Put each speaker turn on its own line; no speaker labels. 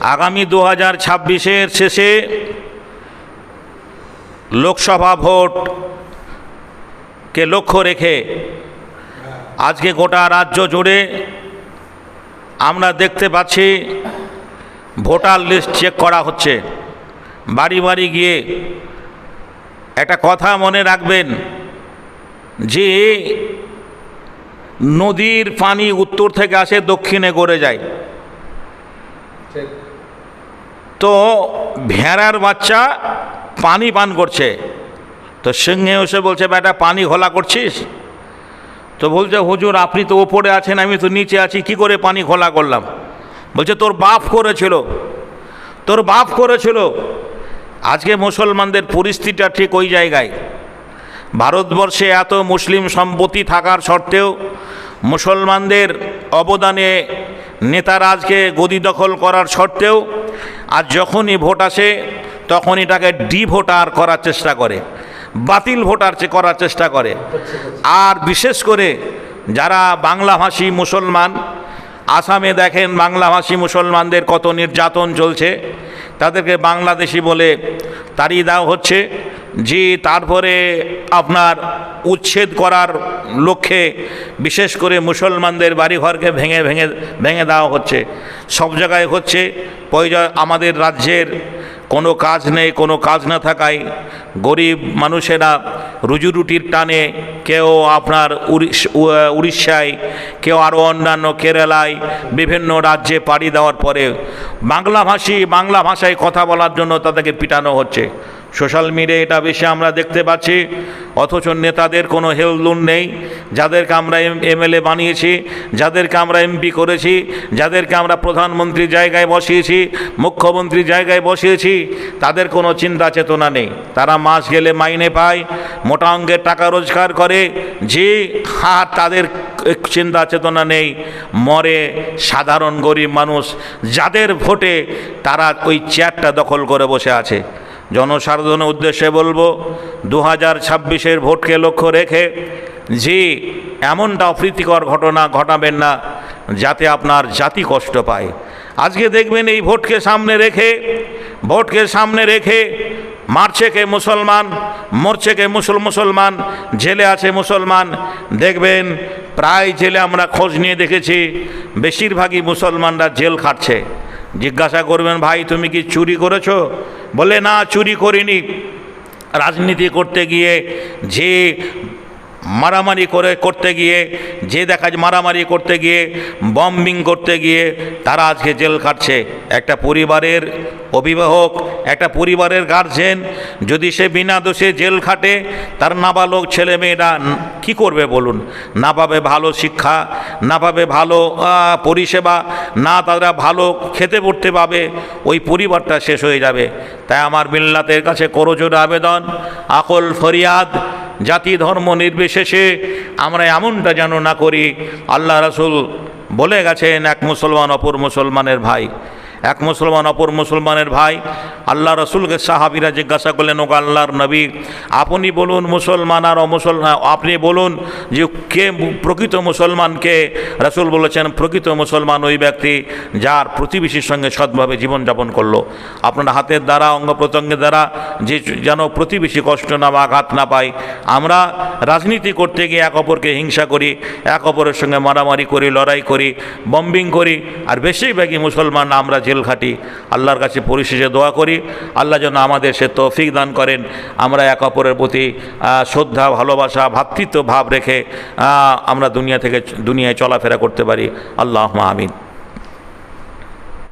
আগামী দু হাজার ছাব্বিশের শেষে লোকসভা ভোটকে লক্ষ্য রেখে আজকে গোটা রাজ্য জুড়ে আমরা দেখতে পাচ্ছি ভোটার লিস্ট চেক করা হচ্ছে। বাড়ি বাড়ি গিয়ে একটা কথা মনে রাখবেন যে নদীর পানি উত্তর থেকে আসে দক্ষিণে গড়ে যায়। তো ভেড়ার বাচ্চা পানি পান করছে। তো সিংহে এসে বলছে, বেটা, পানি ঘোলা করছিস? তো বলছে, হুজুর, আপনি তো ওপরে আছেন, আমি তো নিচে আছি, কি করে পানি ঘোলা করলাম? বলছে, তোর বাপ করেছিল। তোর বাপ করেছিল। আজকে মুসলমানদের পরিস্থিতিটা ঠিক ওই জায়গায়। ভারতবর্ষে এত মুসলিম সম্পত্তি থাকার সত্ত্বেও মুসলমানদের অবদানে নেতারা আজকে গদি দখল করার সত্ত্বেও আর যখনই ভোট আসে তখন এটাকে ডি ভোটার করার চেষ্টা করে, বাতিল ভোটার করার চেষ্টা করে। আর বিশেষ করে যারা বাংলাভাষী মুসলমান, আসামে দেখেন বাংলাভাষী মুসলমানদের কত নির্যাতন চলছে, তাদেরকে বাংলাদেশি বলে তাড়িয়ে দেওয়া হচ্ছে। যে তারপরে আপনার উচ্ছেদ করার লক্ষ্যে বিশেষ করে মুসলমানদের বাড়িঘরকে ভেঙে ভেঙে ভেঙে দেওয়া হচ্ছে। সব জায়গায় হচ্ছে প্রয়োজন আমাদের রাজ্যের কোনো কাজ নেই, কোনো কাজ না থাকায় গরিব মানুষেরা রুজি রুটির টানে কেউ আপনার উড়িষ্যায়, কেউ আরও অন্যান্য কেরালায়, বিভিন্ন রাজ্যে পাড়ি দেওয়ার পরে বাংলাভাষী, বাংলা ভাষায় কথা বলার জন্য তাদেরকে পিটানো হচ্ছে। সোশ্যাল মিডিয়া এটা বেশি আমরা দেখতে পাচ্ছি, অথচ নেতাদের কোনো হেলদুল নেই। যাদেরকে আমরা এমএলএ বানিয়েছি, যাদেরকে আমরা এমপি করেছি, যাদেরকে আমরা প্রধানমন্ত্রী জায়গায় বসিয়েছি মুখ্যমন্ত্রী জায়গায় বসিয়েছি, তাদের কোনো চিন্তা চেতনা নেই। তারা মাস গেলে মাইনে পায়, মোটা অঙ্কের টাকা রোজগার করে যে আর তাদের চিন্তা চেতনা নেই। মরে সাধারণ গরিব মানুষ, যাদের ভোটে তারা ওই চেয়ারটা দখল করে বসে আছে। জনসাধারণের উদ্দেশ্যে বলব দু হাজার ছাব্বিশের ভোটকে লক্ষ্য রেখে যে এমনটা অপ্রীতিকর ঘটনা ঘটাবেন না, যাতে আপনার জাতি কষ্ট পায়। আজকে দেখবেন এই ভোটকে সামনে রেখে, ভোটকে সামনে রেখে মারছে কে মুসলমান, মরছে কে মুসল, মুসলমান, জেলে আছে মুসলমান। দেখবেন প্রায় জেলে আমরা খোঁজ নিয়ে দেখেছি, বেশিরভাগই মুসলমানরা জেল খাটছে। জিজ্ঞাসা করবেন, ভাই, তুমি কি চুরি করেছ? বলে, না, চুরি করিনি। রাজনীতি করতে গিয়ে যে মারামারি করে করতে গিয়ে, যে দেখা যায় মারামারি করতে গিয়ে বম্বিং করতে গিয়ে, তারা আজকে জেল কাটছে একটা পরিবারের অভিভাবক, একটা পরিবারের গার্জেন যদি সে বিনা দোষে জেল খাটে, তার নাবালক ছেলে মেয়েরা কি করবে বলুন? না পাবে ভালো শিক্ষা, না পাবে ভালো পরিষেবা, না তারা ভালো খেতে পড়তে পাবে, ওই পরিবারটা শেষ হয়ে যাবে। তাই আমার মিল্লাতের কাছে করজোর আবেদন, আকল ফরিয়াদ জাতি ধর্ম নির্বিশেষে আমরা এমনটা যেন না করি। আল্লাহ রাসুল বলে গেছেন, এক মুসলমান অপর মুসলমানের ভাই এক মুসলমান, অপর মুসলমানের ভাই। আল্লাহ রসুলকে সাহাবিরা জিজ্ঞাসা করলেন ও আল্লাহর নবী, আপনি বলুন মুসলমান আর অমুসলমান আপনি বলুন যে কে প্রকৃত মুসলমানকে রসুল বলেছেন, প্রকৃত মুসলমান ওই ব্যক্তি যার প্রতিবেশীর সঙ্গে সৎভাবে জীবনযাপন করল। আপনার হাতের দ্বারা অঙ্গ প্রত্যঙ্গের দ্বারা যে যেন প্রতিবেশী কষ্ট না বা আঘাত না পায়। আমরা রাজনীতি করতে গিয়ে এক অপরকে হিংসা করি, এক অপরের সঙ্গে মারামারি করি, লড়াই করি বম্বিং করি, আর বেশিরভাগই মুসলমান আমরা জেল খাটি, আল্লাহর কাছে পরিশেষে দোয়া করি। আল্লাহ যেন আমাদের সে তৌফিক দান করেন। আমরা এক অপরের প্রতি শ্রদ্ধা, ভালোবাসা, ভাতৃত্ব ভাব রেখে আমরা দুনিয়া থেকে, দুনিয়ায় চলাফেরা করতে পারি। আল্লাহ আমিন।